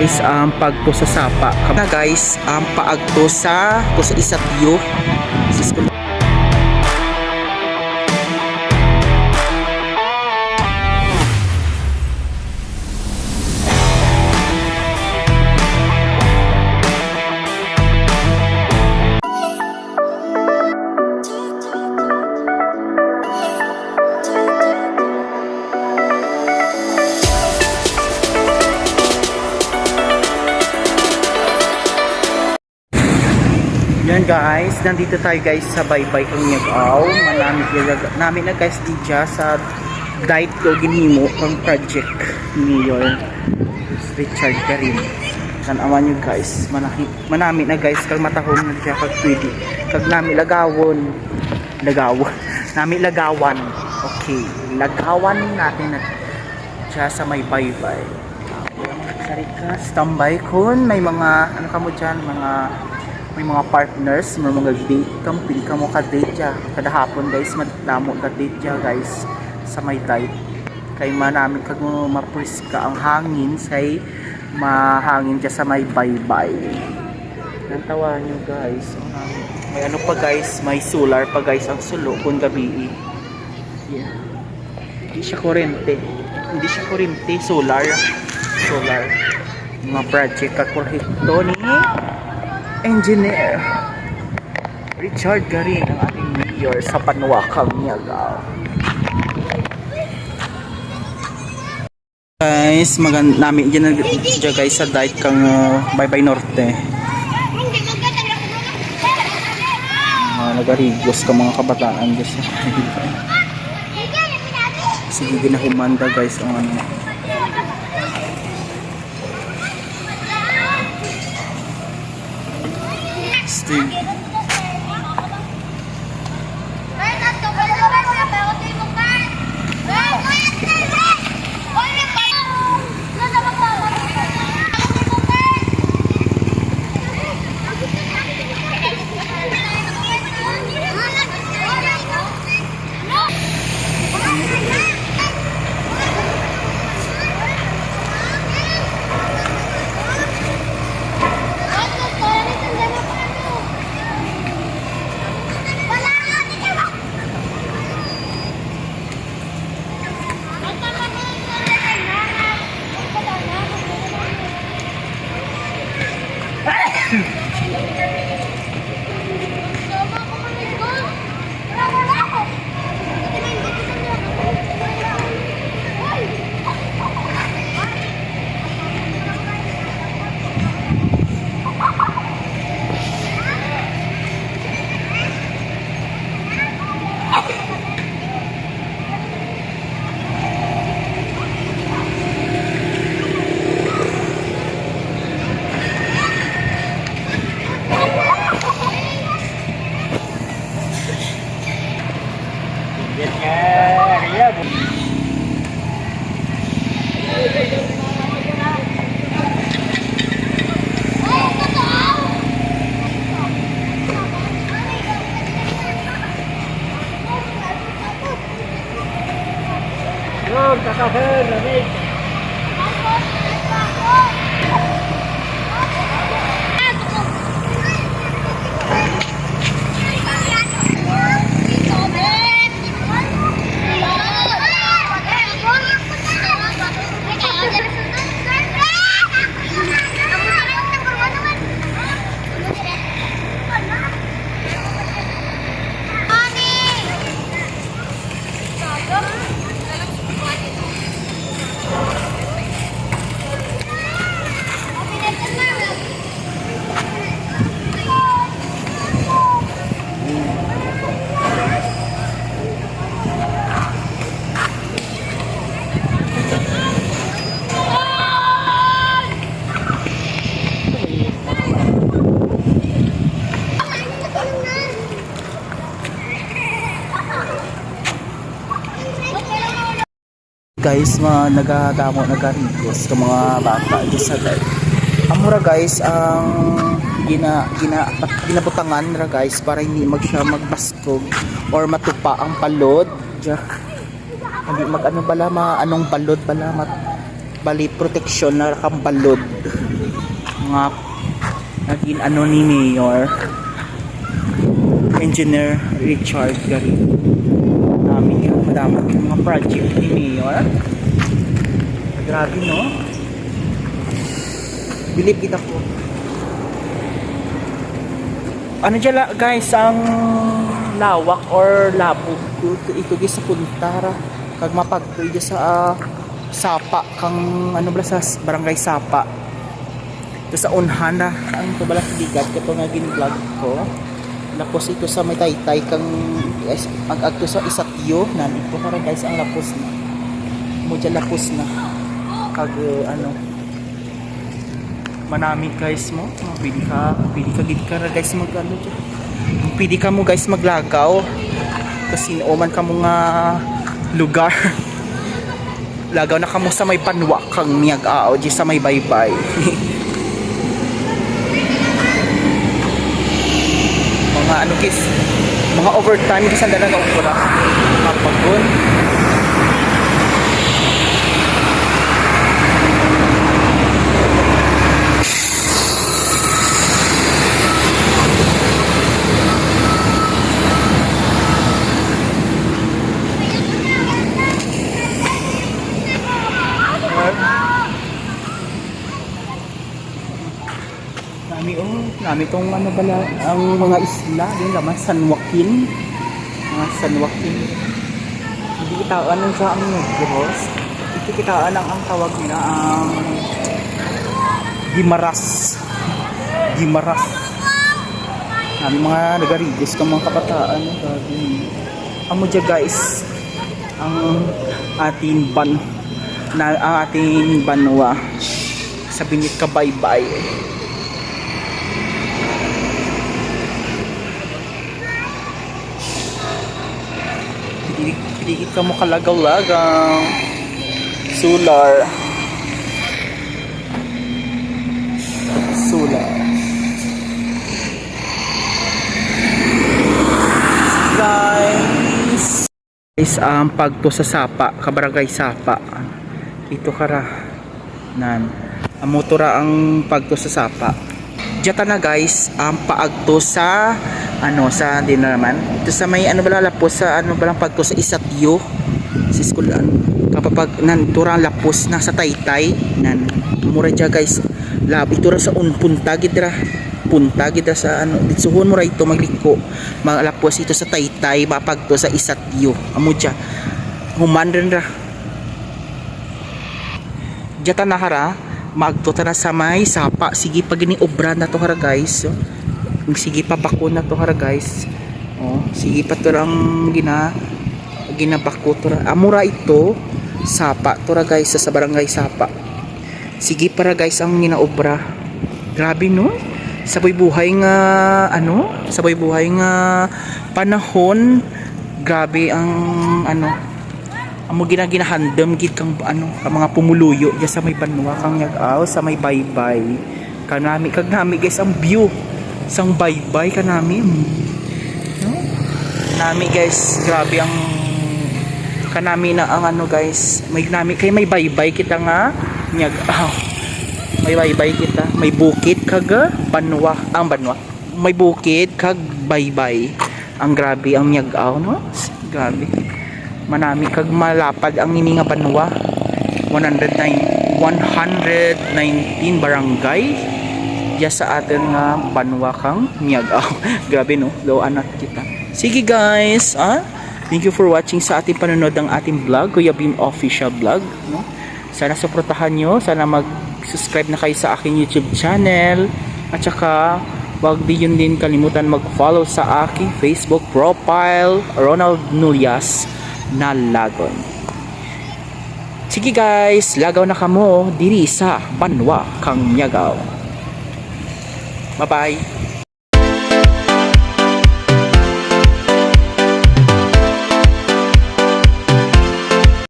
is ang pagpo sa sapa. Na guys, ang paagto sa ko sa isa tiyo. Yan guys, nandito tayo guys sa Baybay kang Yagaw. Manamit namin na guys di sa diet ko ginhimo kang project ni Mayor Richard Karim. Tanawan nyo guys, manahi, manami na guys kag matahong na siya kag pwede. Kag nami lagawon. Lagawon. nami lagawan. Okay, lagawan natin na siya sa may baybay. Sarika, standby kun may mga ano kamo dyan, mga may mga partners, may mga date kang pili ka date dya. Kada hapon guys, madamo ka date dya guys sa may date. Kay manami kag mapris ka ang hangin say mahangin dya sa may baybay. Nantawa nyo guys. May ano pa guys, may solar pa guys ang sulo kung gabi. Yeah. Hindi siya kurente. Hindi siya kurente, solar. Solar. Mga project ka proyekto ni engineer Richard Garin ang ating mayor sa Panwakang Niagaw. Guys, magan namin dyan dyan guys sa diet kang uh, Baybay Norte. Uh, nagarigos ka mga kabataan guys. Sige ginahumanda guys ang ano. 啊 cover nanti. Come on. Guys mga nagadamo nagarigos ka mga bata dyan sa guys amura guys ang gina gina ginabutangan ra guys para hindi mag siya magbaskog or matupa ang palod. Diyan. hindi mag ano bala mga anong balod bala mat bali proteksyon na kambalod mga naging ano ni Mayor Engineer Richard Garin namin yung mga project ni Mayor. Grabe no? Bilib kita po. Ano dyan guys ang lawak or labog? Ko ito, sa puntara. Kag mapagtoy sa ah, sapa. Kang ano ba sa barangay sapa? Ito sa unhana. Ang ito bala ligat ito nga gin-vlog ko. Lapos ito sa may taytay kang yes, ang agto isatyo nan ito para guys ang lapos na. Mo dyan lapos na. Kag eh, ano. Manami guys mo. Pwede ka pwede ka gid ka ra guys mag ano dyan pwede ka mo guys maglagaw. Kasi oman ka mo nga lugar. Lagaw na ka mo sa may panwa kang miyag ao di sa may baybay. Mga ano guys mga overtime kasi ang dalaga ko na kapagod Nami oh, nami tong ano bala ang mga isla din laman San Joaquin. Mga San Joaquin. Hindi kita ano sa ang Negros. Ito kita lang ang tawag nila ang Gimaras. Gimaras. Nami mga nagarigos ka mga kabataan. Grabe. Amo dyan guys. Ang ating ban na ang ating banwa sabi ni kabay-bay Piligit ka mo kalagaw-lagaw. Solar. Solar. Guys. Guys, ang pagto sa Sapa, kabarangay Sapa. Ito kara. Nan. Ang motora ang pagto sa Sapa. Diyata na guys, ang paagto sa ano sa din na naman. Ito sa may ano bala lapos sa ano balang pagto sa Isatyo sa eskulan. Kapag nan turang lapos na sa Taytay nan mura dya guys. Lab ito ra sa unpunta gidra punta gidra sa ano ditsuhon mo ra ito magliko malapos ito sa Taytay mapagto sa Isatyo. Amo dya. Human rin ra. Diyata na hara magto ta na sa may sapa. Sige pag gini obra na to hara guys. Sige pa bako na to hara guys. Oh sige pa to lang gina ginabako to ra. Amura ito sapa to ra guys sa barangay sapa. Sige para guys ang ginaobra grabe no? Sabay buhay nga ano? Sabay buhay nga panahon. Grabe ang ano amo ginaginahandam gid kang ano ka mga pumuluyo diya sa may banwa kang yagaw sa may baybay. Kanami kag nami guys ang view. Sang baybay kanami. No? nami guys grabe ang kanami na ang ano guys may nami kay may baybay kita nga nyagaw may baybay kita. May bukid kag ah, banwa. Ang banwa. May bukid kag baybay. Ang grabe ang nyagaw no? Grabe manami kag malapad ang nini nga banwa 109 119 barangay diya sa atin nga banwa kang Miagaw. Grabe no, low anak kita. Sige guys, ah. Thank you for watching sa ating panonood ng ating vlog, Kuya Beam Official Vlog, no? Sana suportahan nyo, sana mag-subscribe na kayo sa aking YouTube channel. At saka, wag din yun din kalimutan mag-follow sa aking Facebook profile, Ronald Nulias na Lagon. Sige guys, lagaw na kamo diri sa Banwa kang Miagaw. Bye-bye.